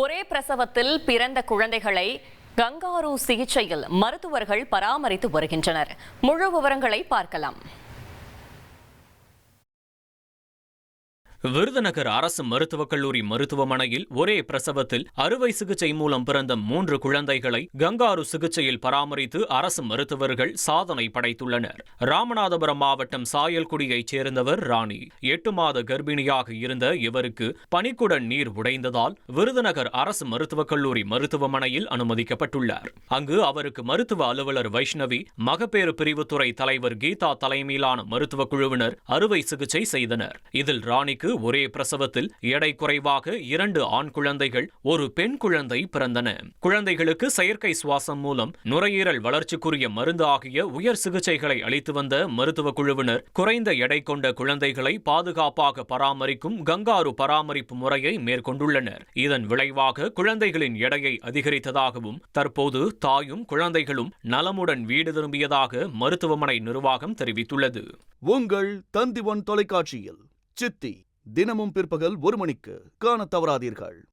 ஒரே பிரசவத்தில் பிறந்த குழந்தைகளை கங்காரு சிகிச்சையில் மருத்துவர்கள் பராமரித்து வருகின்றனர். முழு விவரங்களை பார்க்கலாம். விருதுநகர் அரசு மருத்துவக் கல்லூரி மருத்துவமனையில் ஒரே பிரசவத்தில் அறுவை சிகிச்சை மூலம் பிறந்த மூன்று குழந்தைகளை கங்காரு சிகிச்சையில் பராமரித்து அரசு மருத்துவர்கள் சாதனை படைத்துள்ளனர். ராமநாதபுரம் மாவட்டம் சாயல்குடியைச் சேர்ந்தவர் ராணி. எட்டு மாத கர்ப்பிணியாக இருந்த இவருக்கு பனிக்குடன் நீர் உடைந்ததால் விருதுநகர் அரசு மருத்துவக் கல்லூரி மருத்துவமனையில் அனுமதிக்கப்பட்டுள்ளார். அங்கு அவருக்கு மருத்துவ அலுவலர் வைஷ்ணவி மகப்பேறு பிரிவுத்துறை தலைவர் கீதா தலைமையிலான மருத்துவக் குழுவினர் அறுவை சிகிச்சை செய்தனர். இதில் ராணிக்கு ஒரே பிரசவத்தில் எடை குறைவாக இரண்டு ஆண் குழந்தைகள் ஒரு பெண் குழந்தை பிறந்தன. குழந்தைகளுக்கு செயற்கை சுவாசம் மூலம் நுரையீரல் வளர்ச்சிக்குரிய மருந்து ஆகிய உயர் சிகிச்சைகளை அளித்து வந்த மருத்துவ குழுவினர் குறைந்த எடை கொண்ட குழந்தைகளை பாதுகாப்பாக பராமரிக்கும் கங்காரு பராமரிப்பு முறையை மேற்கொண்டுள்ளனர். இதன் விளைவாக குழந்தைகளின் எடையை அதிகரித்ததாகவும் தற்போது தாயும் குழந்தைகளும் நலமுடன் வீடு திரும்பியதாக மருத்துவமனை நிர்வாகம் தெரிவித்துள்ளது. உங்கள் தந்திவன் தொலைக்காட்சியில் சித்தி. தினமும் பிற்பகல் ஒரு மணிக்கு காணத் தவறாதீர்கள்.